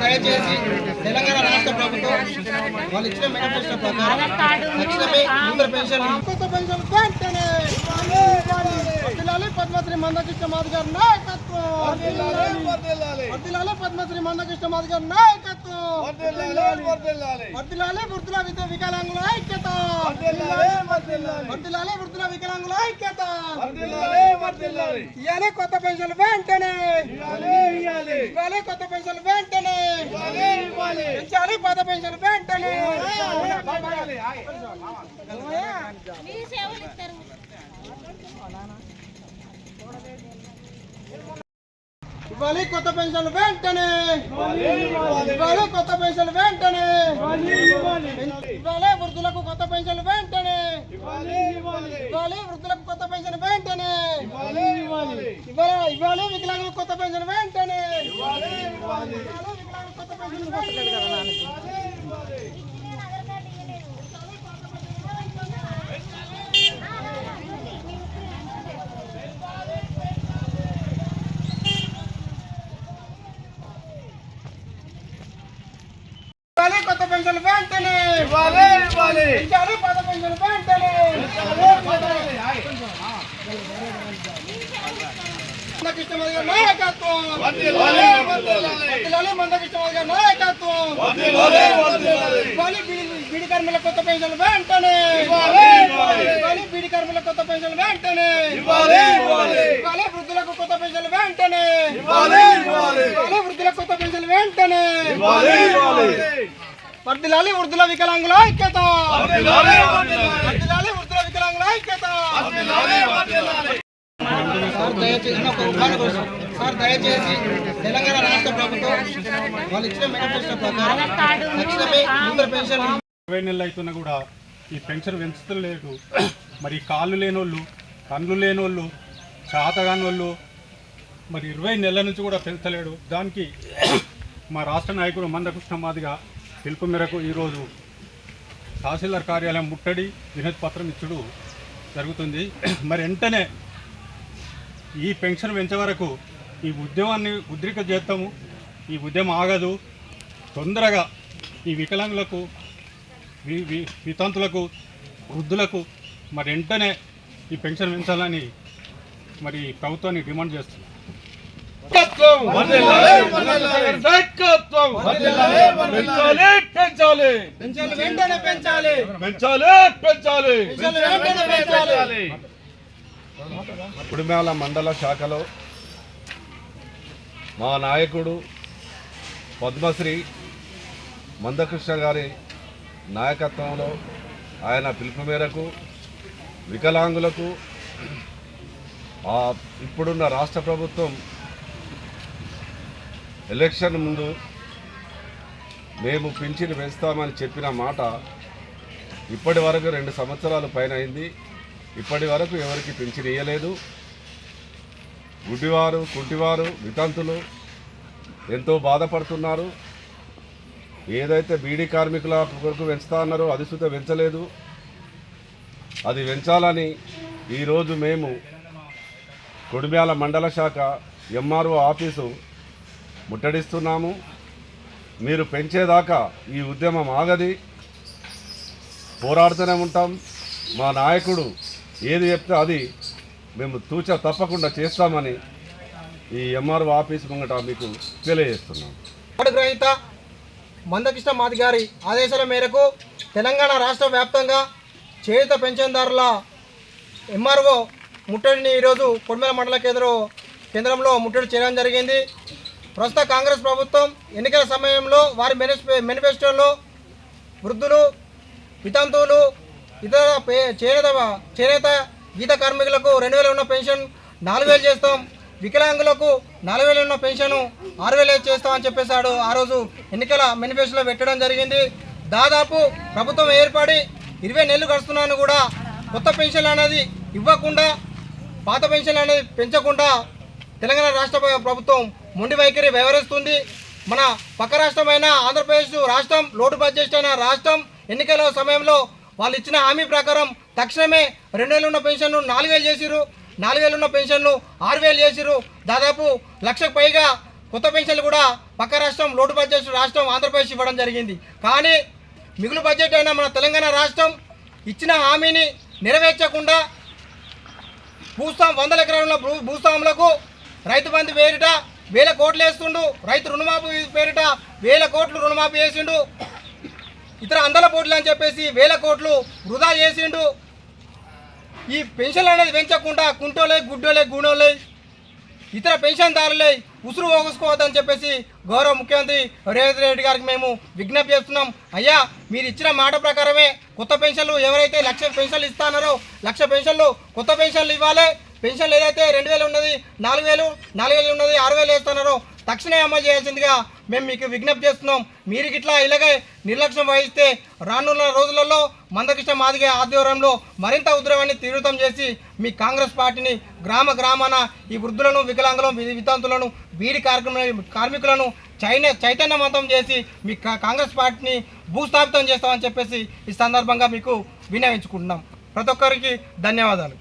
దయచేసి తెలంగాణ రాష్ట్ర ప్రభుత్వం వాళ్ళు ఇచ్చిన మేనిఫెస్టో ప్రకారం తక్షణమే నూతన పెన్షన్ పెన్షన్ వెంటనే పద్మశ్రీ మందకృష్ణ మాది గారి నాయకత్వం. పద్మశ్రీ మందకృష్ణ మాది గారి నాయకత్వం. వృద్ధుల విద్య వికలాంగుల ఐక్యత. వృద్ధుల వికలాంగుల ఐక్యత. ఇవ్వాలి. కొత్త పెన్షన్ వెంటనే. ఇవ్వాలి. కొత్త పెన్షన్ వెంటనే. పెంచాలి. పాత పెన్షన్ వెంటనే. మీ సేవలు ఇస్తారు. ఇవ్వాలి. కొత్త పెన్షన్ వెంటనే. ఇవ్వాలి. కొత్త పెన్షన్ వెంటనే. ఇవ్వాలి. వృద్ధులకు కొత్త పెన్షన్ వెంటనే. ఇవ్వాలి వృద్ధులకు కొత్త పెన్షన్ వెంటనే. ఇవ్వాలి ఇవ్వాలి. వికలాంగులకు కొత్త పెన్షన్ వెంటనే. ఇవ్వాలి వికలాంగులకు కొత్త పెన్షన్ వెంటనే. ఇవ్వాలి ఇవ్వాలి. కొత్త పెన్షన్ వెంటనే. మందకృష్ణమాది గారి నాయకత్వం. మందకృష్ణమాది గారి నాయకత్వం బీడి- కర్మల కొత్త పెన్షన్ వెంటనే. బీడి కర్మల కొత్త పెన్షన్ వెంటనే. వృద్ధులకు కొత్త పెన్షన్ వెంటనే. వృద్ధులకు కొత్త పెన్షన్ వెంటనే. వర్ధిల్లాలి వృద్ధుల వికలాంగుల ఐక్యత! వర్ధిల్లాలి వృద్ధుల వికలాంగుల ఐక్యత! సార్ దయచేసి ఒక ఉదాహరణ కోసం సార్ దయచేసి తెలంగాణ రాష్ట్ర ప్రభుత్వం వాళ్ళు ఇచ్చిన మేనిఫెస్టో ప్రకారం తక్షణమే నూతన పెన్షన్ ఇరవై నెలలు అవుతున్నా కూడా ఈ పెన్షన్ పెంచుతలేదు మరి కాళ్ళు లేనోళ్ళు కళ్ళు లేనోళ్ళు చాతగానోళ్ళు మరి ఇరవై నెలల నుంచి కూడా పెంచలేడు. దానికి మా రాష్ట్ర నాయకుడు మందకృష్ణ మాదిగా పిలుపు మేరకు ఈరోజు తహసీల్దార్ కార్యాలయం ముట్టడి వినతి పత్రం ఇచ్చుడు జరుగుతుంది. మరి వెంటనే ఈ పెన్షన్ పెంచే వరకు ఈ ఉద్యమాన్ని ఉద్రిక చేస్తాము. ఈ ఉద్యమం ఆగదు. తొందరగా ఈ వికలాంగులకు వితంతులకు వృద్ధులకు మరి వెంటనే ఈ పెన్షన్ పెంచాలని మరి ప్రభుత్వాన్ని డిమాండ్ చేస్తున్నాం. పెంచాలి పెంచాలి. పెంచాలి కుడిమేళ మండల శాఖలో మా నాయకుడు పద్మశ్రీ మందకృష్ణ గారి నాయకత్వంలో ఆయన పిలుపు మేరకు వికలాంగులకు ఆ ఇప్పుడున్న రాష్ట్ర ప్రభుత్వం ఎలక్షన్ ముందు మేము పింఛన్ పెంచుతామని చెప్పిన మాట ఇప్పటి వరకు రెండు సంవత్సరాలు పైన అయింది. ఇప్పటి వరకు ఎవరికి పింఛన్ ఇయ్యలేదు. గుడ్డివారు కుంటివారు వితంతులు ఎంతో బాధపడుతున్నారు. ఏదైతే బీడీ కార్మికుల కొరకు పెంచుతా అన్నారో అది సుత పెంచలేదు. అది పెంచాలని ఈరోజు మేము కొడిమ్యాల మండల శాఖ ఎంఆర్ఓ ఆఫీసు ముట్టడిస్తున్నాము. మీరు పెంచేదాకా ఈ ఉద్యమం ఆగది. పోరాడుతూనే ఉంటాం. మా నాయకుడు ఏది చెప్తే అది మేము తూచ తప్పకుండా చేస్తామని ఈ ఎంఆర్ఓ ఆఫీస్ ముంగట మీకు తెలియజేస్తున్నాం. గ్రహీత మందకృష్ణ మాది గారి ఆదేశాల మేరకు తెలంగాణ రాష్ట్ర వ్యాప్తంగా చేయుత పెన్షన్దారుల ఎంఆర్ఓ ముట్టడిని ఈరోజు కొడిమేల మండల కేంద్రం కేంద్రంలో ముట్టడి చేయడం జరిగింది. ప్రస్తుత కాంగ్రెస్ ప్రభుత్వం ఎన్నికల సమయంలో వారి మేనిఫెస్టోలో వృద్ధులు వితంతువులు ఇతర చేనేత చేనేత గీత కార్మికులకు రెండు వేలు ఉన్న పెన్షన్ నాలుగు వేలు చేస్తాం. వికలాంగులకు నాలుగు వేలు ఉన్న పెన్షన్ ఆరు వేలు చేస్తామని చెప్పేశాడు. ఆ రోజు ఎన్నికల మేనిఫెస్టోలో పెట్టడం జరిగింది. దాదాపు ప్రభుత్వం ఏర్పడి ఇరవై నెలలు గడుస్తున్నాను కూడా కొత్త పెన్షన్ అనేది ఇవ్వకుండా పాత పెన్షన్ అనేది పెంచకుండా తెలంగాణ రాష్ట్ర ప్రభుత్వం మొండి వైఖరి వ్యవహరిస్తుంది మన పక్క రాష్ట్రమైన ఆంధ్రప్రదేశ్ రాష్ట్రం లోటు బడ్జెట్ అయిన రాష్ట్రం ఎన్నికల సమయంలో వాళ్ళు ఇచ్చిన హామీ ప్రకారం తక్షణమే రెండు వేలు ఉన్న పెన్షన్ను నాలుగు వేలు చేసిరు నాలుగు వేలు ఉన్న పెన్షన్ను ఆరు వేలు చేసిరు దాదాపు లక్షకు పైగా కొత్త పెన్షన్లు కూడా పక్క రాష్ట్రం లోటు బడ్జెట్ రాష్ట్రం ఆంధ్రప్రదేశ్ ఇవ్వడం జరిగింది. కానీ మిగులు బడ్జెట్ అయిన మన తెలంగాణ రాష్ట్రం ఇచ్చిన హామీని నెరవేర్చకుండా భూస్వామి వందల ఎకరాల భూ భూస్వాములకు రైతు బంధు పేరిట వేల కోట్లు వేస్తుండు. రైతు రుణమాఫీ పేరిట వేల కోట్లు రుణమాఫీ చేసిండు. ఇతర అందల పోట్లు అని చెప్పేసి వేల కోట్లు వృధా చేసిండు. ఈ పెన్షన్లు అనేది పెంచకుండా కుంటోలే గుడ్డోలే గూడోలే ఇతర పెన్షన్దారులే ఉసురు పోగొసుకోవద్దని చెప్పేసి గౌరవ ముఖ్యమంత్రి రేవంత్ రెడ్డి గారికి మేము విజ్ఞప్తి చేస్తున్నాం. అయ్యా మీరు ఇచ్చిన మాట ప్రకారమే కొత్త పెన్షన్లు ఎవరైతే లక్ష పెన్షన్లు ఇస్తానారో లక్ష పెన్షన్లు కొత్త పెన్షన్లు ఇవ్వాలి. పెన్షన్లు ఏదైతే రెండు వేలు ఉన్నది నాలుగు వేలు నాలుగు వేలు ఉన్నది ఆరు వేలు వేస్తున్నారో తక్షణమే అమలు చేయాల్సిందిగా మేము మీకు విజ్ఞప్తి చేస్తున్నాం. మీరు ఇట్లా ఇలాగే నిర్లక్ష్యం వహిస్తే రానున్న రోజులలో మందకృష్ణ మాదిగ ఆధ్వర్యంలో మరింత ఉద్రవాన్ని తీవ్రతం చేసి మీ కాంగ్రెస్ పార్టీని గ్రామ గ్రామాన ఈ వృద్ధులను వికలాంగులను వి- వితంతులను బీడి కార్మికులను కార్మికులను చైన చైతన్యవంతం చేసి మీ కా- కాంగ్రెస్ పార్టీని భూస్థాపితం చేస్తామని చెప్పేసి ఈ సందర్భంగా మీకు వినియోగించుకుంటున్నాం ప్రతి ఒక్కరికి ధన్యవాదాలు.